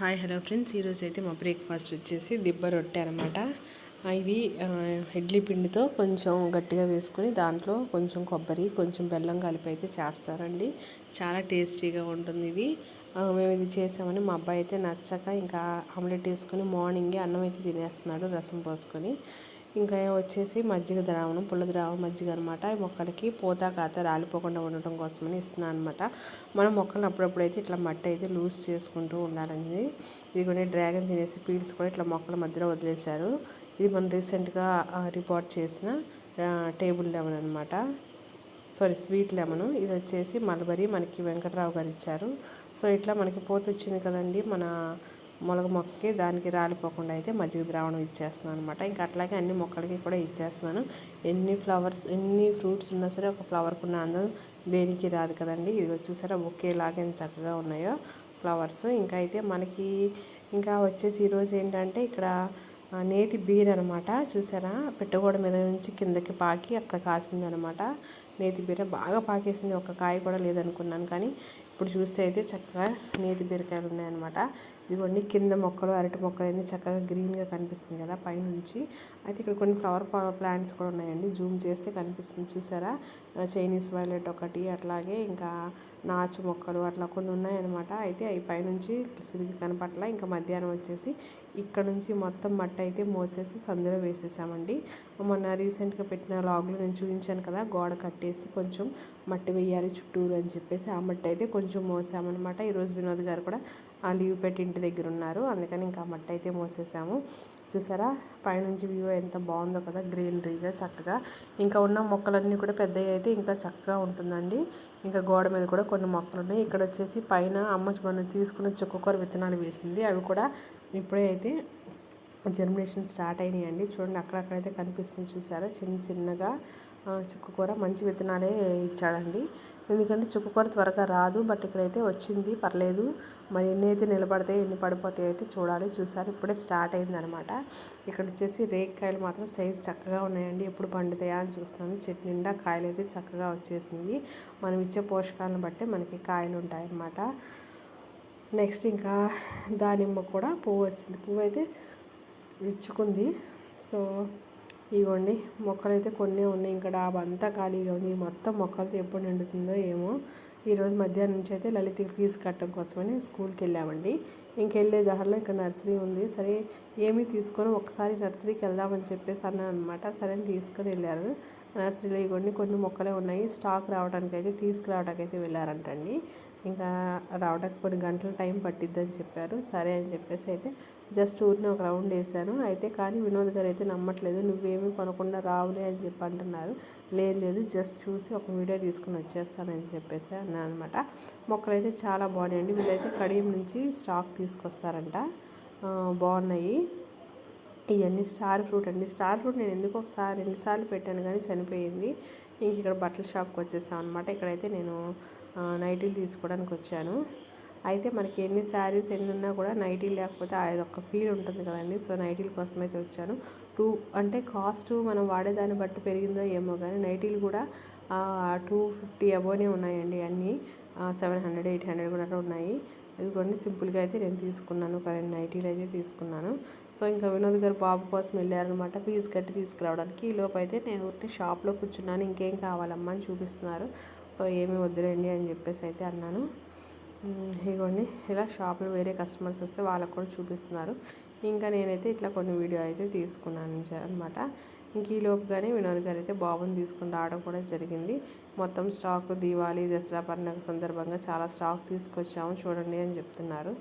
Hi hello friends. ఈరోజు అయితే మా బ్రేక్ఫాస్ట్ వచ్చేసి దిబ్బ రొట్టె అనమాట ఇది ఇడ్లీ పిండితో కొంచెం గట్టిగా వేసుకొని దాంట్లో కొంచెం కొబ్బరి కొంచెం బెల్లం కలిపి అయితే చేస్తారండి. చాలా టేస్టీగా ఉంటుంది ఇది. మేము ఇది చేసామని మా అబ్బాయి అయితే నచ్చక ఇంకా ఆమ్లెట్ వేసుకొని మార్నింగే అన్నం అయితే తినేస్తున్నాడు రసం పోసుకొని. ఇంకా వచ్చేసి మజ్జిగ ద్రావణం పుల్ల ద్రావణం మజ్జిగ అనమాట ఈ మొక్కలకి పోతా కాత రాలిపోకుండా ఉండటం కోసమని ఇస్తున్నాను అనమాట మనం మొక్కలను అప్పుడప్పుడు అయితే ఇట్లా మట్టి అయితే లూజ్ చేసుకుంటూ ఉండాలండి ఇది కొన్ని డ్రాగన్ తినేసి పీల్స్ కూడా ఇట్లా మొక్కల మధ్యలో వదిలేశారు. ఇది మనం రీసెంట్గా రిపోర్ట్ చేసిన టేబుల్ లెమన్ అనమాట సారీ స్వీట్ లెమన్. ఇది వచ్చేసి మల్బరీ మనకి వెంకట్రావు గారు ఇచ్చారు. సో ఇట్లా మనకి పూత వచ్చింది కదండి మన మొలగ మొక్కకి దానికి రాలిపోకుండా అయితే మజ్జిగ ద్రావణం ఇచ్చేస్తున్నాను అనమాట ఇంకా అట్లాగే అన్ని మొక్కలకి కూడా ఇచ్చేస్తున్నాను. ఎన్ని ఫ్లవర్స్ ఎన్ని ఫ్రూట్స్ ఉన్నా సరే ఒక ఫ్లవర్కి ఉన్న అందం దేనికి రాదు కదండి. ఇది చూసారా ఒకేలాగా ఎంత చక్కగా ఉన్నాయో ఫ్లవర్స్. ఇంకా అయితే మనకి ఇంకా వచ్చేసి ఈరోజు ఏంటంటే ఇక్కడ నేతి బీర్ అనమాట చూసారా? పెట్టగోడ మీద నుంచి కిందకి పాకి అక్కడ కాసింది అనమాట నేతి బీర బాగా పాకేసింది. ఒక కాయ కూడా లేదనుకున్నాను కానీ ఇప్పుడు చూస్తే అయితే చక్కగా నేతి బీరకాయలు ఉన్నాయన్నమాట. ఇదిగోండి కింద మొక్కలు అరటి మొక్కలు అన్నీ చక్కగా గ్రీన్గా కనిపిస్తుంది కదా పైనుంచి. అయితే ఇక్కడ కొన్ని ఫ్లవర్ ప్లాంట్స్ కూడా ఉన్నాయండి. జూమ్ చేస్తే కనిపిస్తుంది చూసారా? చైనీస్ వైలెట్ ఒకటి అట్లాగే ఇంకా నాచు మొక్కలు అట్లా కొన్ని ఉన్నాయన్నమాట. అయితే అవి పైనుంచి సిరిగి కనపట్ల ఇంకా మధ్యాహ్నం వచ్చేసి ఇక్కడ నుంచి మొత్తం మట్టి అయితే మోసేసి సందులో వేసేసామండి. మొన్న రీసెంట్గా పెట్టిన లాగ్లో నేను చూపించాను కదా గోడ కట్టేసి కొంచెం మట్టి వేయాలి చుట్టూరు అని చెప్పేసి ఆ మట్టి అయితే కొంచెం మోసామన్నమాట. ఈరోజు వినోద్ గారు కూడా లీవ్ పెట్టి ఇంటి దగ్గర ఉన్నారు. అందుకని ఇంకా మట్టి అయితే మోసేసాము. చూసారా? పైనుంచి వ్యూ ఎంత బాగుందో కదా గ్రీనరీగా చక్కగా. ఇంకా ఉన్న మొక్కలన్నీ కూడా పెద్దవి అయితే ఇంకా చక్కగా ఉంటుందండి. ఇంకా గోడ మీద కూడా కొన్ని మొక్కలు ఉన్నాయి ఇక్కడ వచ్చేసి పైన అమ్మ మనం తీసుకున్న చుక్కకూర విత్తనాలు వేసింది. అవి కూడా ఇప్పుడే అయితే జర్మినేషన్ స్టార్ట్ అయినాయండి. చూడండి అక్కడక్కడైతే కనిపిస్తుంది. చూసారా? చిన్న చిన్నగా చుక్కకూర మంచి విత్తనాలే ఇచ్చాడండి. ఎందుకంటే చుక్కకూర త్వరగా రాదు బట్ ఇక్కడైతే వచ్చింది పర్లేదు. మరి ఎన్ని అయితే నిలబడతాయో ఎన్ని పడిపోతాయో అయితే చూడాలి. చూసారు ఇప్పుడే స్టార్ట్ అయిందనమాట ఇక్కడ వచ్చేసి రేక్కాయలు మాత్రం సైజు చక్కగా ఉన్నాయండి. ఎప్పుడు పండుతాయా అని చూస్తున్నాను. చెట్టు నిండా కాయలు అయితే చక్కగా వచ్చేసింది. మనం ఇచ్చే పోషకాలను బట్టి మనకి కాయలు ఉంటాయన్నమాట. నెక్స్ట్ ఇంకా దానిమ్మ కూడా పువ్వు వచ్చింది. పువ్వు అయితే విచ్చుకుంది. సో ఇగోండి మొక్కలు అయితే కొన్ని ఉన్నాయి. ఇంకా డాబా అంతా ఖాళీగా ఉంది. ఈ మొత్తం మొక్కలతో ఎప్పుడు నిండుతుందో ఏమో. ఈరోజు మధ్యాహ్నం నుంచి అయితే లలిత ఫీజు కట్టడం కోసమని స్కూల్కి వెళ్ళామండి. ఇంకెళ్ళే దారిలో ఇక్కడ నర్సరీ ఉంది. సరే ఏమీ తీసుకొని ఒకసారి నర్సరీకి వెళ్దామని చెప్పేసి అన్నాను అనమాట సరే అని తీసుకొని వెళ్ళారు. నర్సరీలో ఇవన్నీ కొన్ని మొక్కలే ఉన్నాయి. స్టాక్ రావడానికి అయితే తీసుకురావడానికి అయితే వెళ్ళారంటండి. ఇంకా రావడానికి కొన్ని గంటలు టైం పట్టిద్దని చెప్పారు. సరే అని చెప్పేసి అయితే జస్ట్ ఊరిని ఒక రౌండ్ వేసాను అయితే కానీ వినోద్ గారు అయితే నమ్మట్లేదు. నువ్వేమీ కొనకుండా రావులే అని చెప్పి అంటున్నారు. లేదు లేదు జస్ట్ చూసి ఒక వీడియో తీసుకుని వచ్చేస్తానని చెప్పేసి అన్నాను అనమాట మొక్కలు అయితే చాలా బాగున్నాయండి. వీళ్ళైతే కడియం నుంచి స్టాక్ తీసుకొస్తారంట. బాగున్నాయి. ఇవన్నీ స్టార్ ఫ్రూట్ అండి. స్టార్ ఫ్రూట్ నేను ఎందుకు ఒకసారి రెండుసార్లు పెట్టాను కానీ చనిపోయింది. ఇంక ఇక్కడ బట్టల షాప్కి వచ్చేసాం అనమాట ఇక్కడైతే నేను నైటీలు తీసుకోవడానికి వచ్చాను. అయితే మనకి ఎన్ని శారీస్ ఎన్ని ఉన్నా కూడా నైటీ లేకపోతే అది ఒక ఫీల్ ఉంటుంది కదండి. సో నైటీల కోసం అయితే వచ్చాను. టూ అంటే కాస్ట్ మనం వాడేదాన్ని బట్టి పెరిగిందో ఏమో కానీ నైటీలు కూడా టూ ఫిఫ్టీ అబోనే ఉన్నాయండి అన్నీ. సెవెన్ హండ్రెడ్ ఎయిట్ హండ్రెడ్ కూడా ఉన్నాయి. ఇదిగోండి సింపుల్గా అయితే నేను తీసుకున్నాను. కరెంట్ నైటీలు అయితే తీసుకున్నాను. సో ఇంకా వినోద్ గారు బాబు కోసం వెళ్ళారనమాట ఫీజు కట్టి తీసుకురావడానికి. ఈ లోపు అయితే నేను ఒకటి షాప్లో కూర్చున్నాను. ఇంకేం కావాలమ్మా అని చూపిస్తున్నారు. సో ఏమీ వద్దులేండి అని చెప్పేసి అయితే అన్నాను. ఇగోండి. ఇలా షాప్లో వేరే కస్టమర్స్ వస్తే వాళ్ళకు కూడా చూపిస్తున్నారు. ఇంకా నేనైతే ఇట్లా కొన్ని వీడియో అయితే తీసుకున్నాను అనమాట ఇంక ఈ లోపుగానే వినోద్ గారు అయితే బాబుని తీసుకుని రావడం కూడా జరిగింది. మొత్తం స్టాక్ దీవాళీ దసరా పండుగ సందర్భంగా చాలా స్టాక్ తీసుకొచ్చాము చూడండి అని చెప్తున్నారు.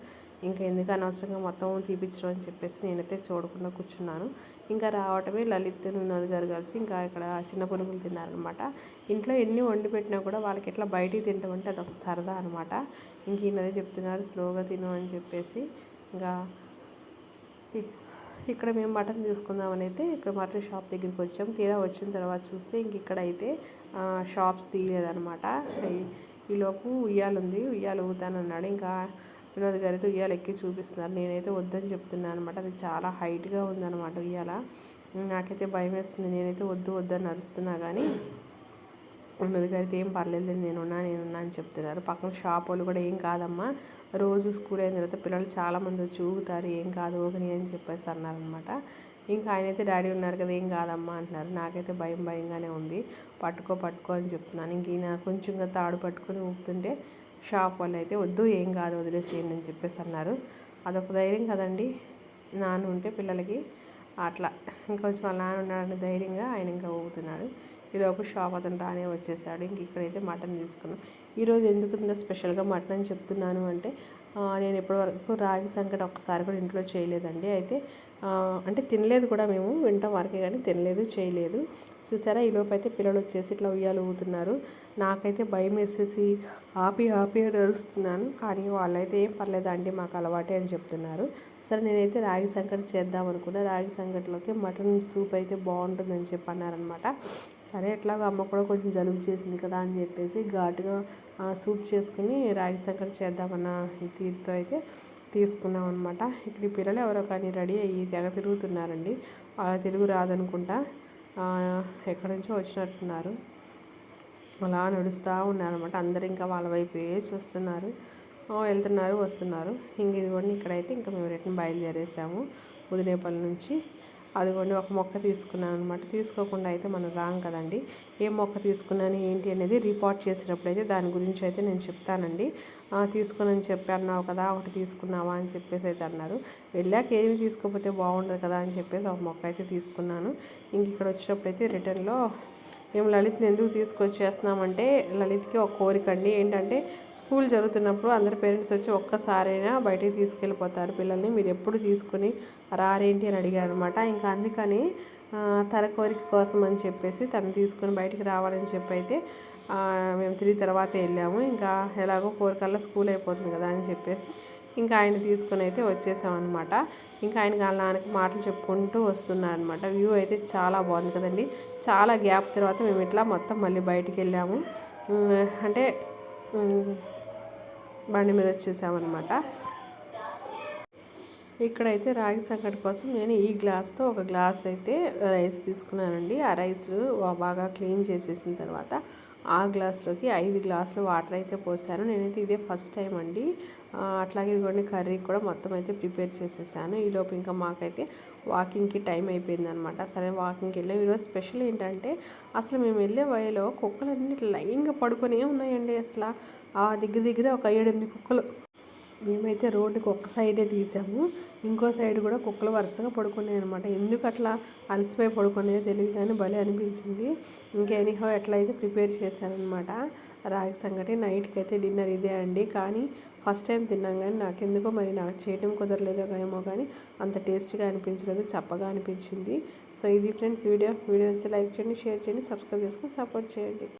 ఇంకా ఎందుకు అనవసరంగా మొత్తం తీపించడం అని చెప్పేసి నేనైతే చూడకుండా కూర్చున్నాను. ఇంకా రావటమే లలిత్ వినోద్ గారు కలిసి ఇంకా ఇక్కడ చిన్న పునుగులు తిన్నారనమాట ఇంట్లో ఎన్ని వండి పెట్టినా కూడా వాళ్ళకి ఎట్లా బయటికి తింటామంటే అదొక సరదా అనమాట ఇంక ఈయనదే చెప్తున్నారు స్లోగా తిను అని చెప్పేసి ఇంకా ఇక్కడ మేము మటన్ తీసుకుందామని అయితే ఇక్కడ మటన్ షాప్ దగ్గరికి వచ్చాం. తీరా వచ్చిన తర్వాత చూస్తే ఇంక ఇక్కడైతే షాప్స్ తీయలేదనమాట ఈలోపు ఉయ్యాలు ఉంది ఉయ్యాలు ఊతానన్నాడు ఇంకా వినోద్ గారు అయితే ఉయ్యాలు ఎక్కి చూపిస్తున్నారు. నేనైతే వద్దని చెప్తున్నాను అనమాట అది చాలా హైట్గా ఉందన్నమాట ఉయ్యాల. నాకైతే భయం వేస్తుంది నేనైతే వద్దు వద్దని అరుస్తున్నా కానీ ఉన్నది అయితే ఏం పర్లేదు నేను ఉన్నా నేను ఉన్నా అని చెప్తున్నారు. పక్కన షాప్ వాళ్ళు కూడా ఏం కాదమ్మా రోజు స్కూల్ అయిన తర్వాత పిల్లలు చాలామంది వచ్చి ఊగుతారు ఏం కాదు ఊగని అని చెప్పేసి అన్నారనమాట ఇంకా ఆయన అయితే డాడీ ఉన్నారు కదా ఏం కాదమ్మా అంటున్నారు. నాకైతే భయం భయంగానే ఉంది పట్టుకో పట్టుకో అని చెప్తున్నాను. ఇంక ఈయన కొంచెంగా తాడు పట్టుకొని ఊపుతుంటే షాప్ వాళ్ళు అయితే వద్దు ఏం కాదు వదిలేసేయండి అని చెప్పేసి అన్నారు. అదొక ధైర్యం కదండి నాన్న ఉంటే పిల్లలకి అట్లా. ఇంకొంచెం వాళ్ళ నాన్న ఉన్నాడని ధైర్యంగా ఆయన ఇంకా ఊగుతున్నాడు ఈలోపు షాప్ అతను రానే వచ్చేసాడు. ఇంక ఇక్కడైతే మటన్ తీసుకున్నాం. ఈరోజు ఎందుకు ఇంత స్పెషల్గా మటన్ అని చెప్తున్నాను అంటే నేను ఇప్పటివరకు రాగి సంకట ఒక్కసారి కూడా ఇంట్లో చేయలేదండి. అయితే అంటే తినలేదు కూడా మేము వింటాం వరకే కానీ తినలేదు చేయలేదు. చూసారా? ఈ అయితే పిల్లలు వచ్చేసి ఇట్లా ఉయ్యాలు ఊగుతున్నారు. నాకైతే భయం వేసేసి ఆపి ఆపి అని నడుస్తున్నాను కానీ వాళ్ళైతే ఏం పర్లేదు అండి మాకు అలవాటే అని చెప్తున్నారు. సరే నేనైతే రాగి సంకటి చేద్దాం అనుకున్నా. రాగి సంకటిలోకి మటన్ సూప్ అయితే బాగుంటుందని చెప్పి అన్నారనమాట సరే ఎట్లాగో అమ్మ కూడా కొంచెం జలుబు చేసింది కదా అని చెప్పేసి ఘాటుగా సూప్ చేసుకుని రాగి సంకటి చేద్దామన్న తీరుతో అయితే తీసుకున్నాం అనమాట ఇక్కడ ఈ పిల్లలు ఎవరో కానీ రెడీ అయ్యి తెగ తిరుగుతున్నారండి. తెలుగు రాదనుకుంటా ఎక్కడి నుంచో వచ్చినట్టున్నారు. అలా నడుస్తూ ఉన్నారనమాట అందరు ఇంకా వాళ్ళ వైపే చూస్తున్నారు. వెళ్తున్నారు వస్తున్నారు. ఇంక ఇదిగోండి ఇక్కడైతే ఇంకా మేము రిటర్న్ బయలుదేరేసాము ఉదినేపల్లి నుంచి. అదిగోండి ఒక మొక్క తీసుకున్నాను అనమాట తీసుకోకుండా అయితే మనం రాం కదండి. ఏ మొక్క తీసుకున్నాను ఏంటి అనేది రిపోర్ట్ చేసినప్పుడు అయితే దాని గురించి అయితే నేను చెప్తానండి. తీసుకుని చెప్పి అన్నావు కదా ఒకటి తీసుకున్నావా అని చెప్పేసి అయితే అన్నారు. వెళ్ళాక ఏమి తీసుకోకపోతే బాగుండదు కదా అని చెప్పేసి ఒక మొక్క అయితే తీసుకున్నాను. ఇంక ఇక్కడ వచ్చినప్పుడు అయితే రిటర్న్లో మేము లలిత్ని ఎందుకు తీసుకొచ్చేస్తున్నామంటే లలిత్కి ఒక కోరిక అండి. ఏంటంటే స్కూల్ జరుగుతున్నప్పుడు అందరి పేరెంట్స్ వచ్చి ఒక్కసారైనా బయటికి తీసుకెళ్ళిపోతారు పిల్లల్ని. మీరు ఎప్పుడు తీసుకుని రారేంటి అని అడిగారు అనమాట ఇంకా అందుకని తన కోరిక కోసం అని చెప్పేసి తను తీసుకుని బయటికి రావాలని చెప్పి అయితే మేము తిరిగి తర్వాత వెళ్ళాము. ఇంకా ఎలాగో ఫోర్ కల్లా స్కూల్ అయిపోతుంది కదా అని చెప్పేసి ఇంకా ఆయన తీసుకొని అయితే వచ్చేసామన్నమాట. ఇంకా ఆయన వాళ్ళ నాన్నకి మాటలు చెప్పుకుంటూ వస్తున్నారనమాట వ్యూ అయితే చాలా బాగుంది కదండి. చాలా గ్యాప్ తర్వాత మేము ఇట్లా మొత్తం మళ్ళీ బయటికి వెళ్ళాము. అంటే బండి మీద వచ్చేసామన్నమాట. ఇక్కడైతే రాగి సంకటి కోసం నేను ఈ గ్లాస్తో ఒక గ్లాస్ అయితే రైస్ తీసుకున్నానండి. ఆ రైస్ బాగా క్లీన్ చేసేసిన తర్వాత ఆ గ్లాస్లోకి ఐదు గ్లాసులు వాటర్ అయితే పోసాను. నేనైతే ఇదే ఫస్ట్ టైం అండి. అట్లాగే ఇదిగోండి కర్రీ కూడా మొత్తం అయితే ప్రిపేర్ చేసేసాను. ఈలోపు ఇంకా మాకైతే వాకింగ్కి టైం అయిపోయింది అనమాట సరే వాకింగ్కి వెళ్ళాం. ఈరోజు స్పెషల్ ఏంటంటే అసలు మేము వెళ్ళే వయలో కుక్కలన్నీ లైన్గా పడుకొని ఉన్నాయండి అసలు. ఆ దగ్గర దగ్గర ఒక ఏడెనిమిది కుక్కలు. మేమైతే రోడ్డుకి ఒక్క సైడే తీసాము. ఇంకో సైడ్ కూడా కుక్కలు వరుసగా పడుకున్నాయి అనమాట ఎందుకు అట్లా అలసిపోయి పడుకున్నాయో తెలియదు కానీ భలే అనిపించింది. ఇంకా ఎనీహో ఎట్లా అయితే ప్రిపేర్ చేశానమాట రాగి సంగటి నైట్కి అయితే డిన్నర్ ఇదే అండి. కానీ ఫస్ట్ టైం తిన్నాం కానీ నాకెందుకో మరి నాకు చేయడం కుదరలేదో ఏమో కానీ అంత టేస్ట్గా అనిపించలేదు చప్పగా అనిపించింది. సో ఇది ఫ్రెండ్స్ వీడియో. వీడియో నచ్చి లైక్ చేయండి షేర్ చేయండి సబ్స్క్రైబ్ చేసుకొని సపోర్ట్ చేయండి.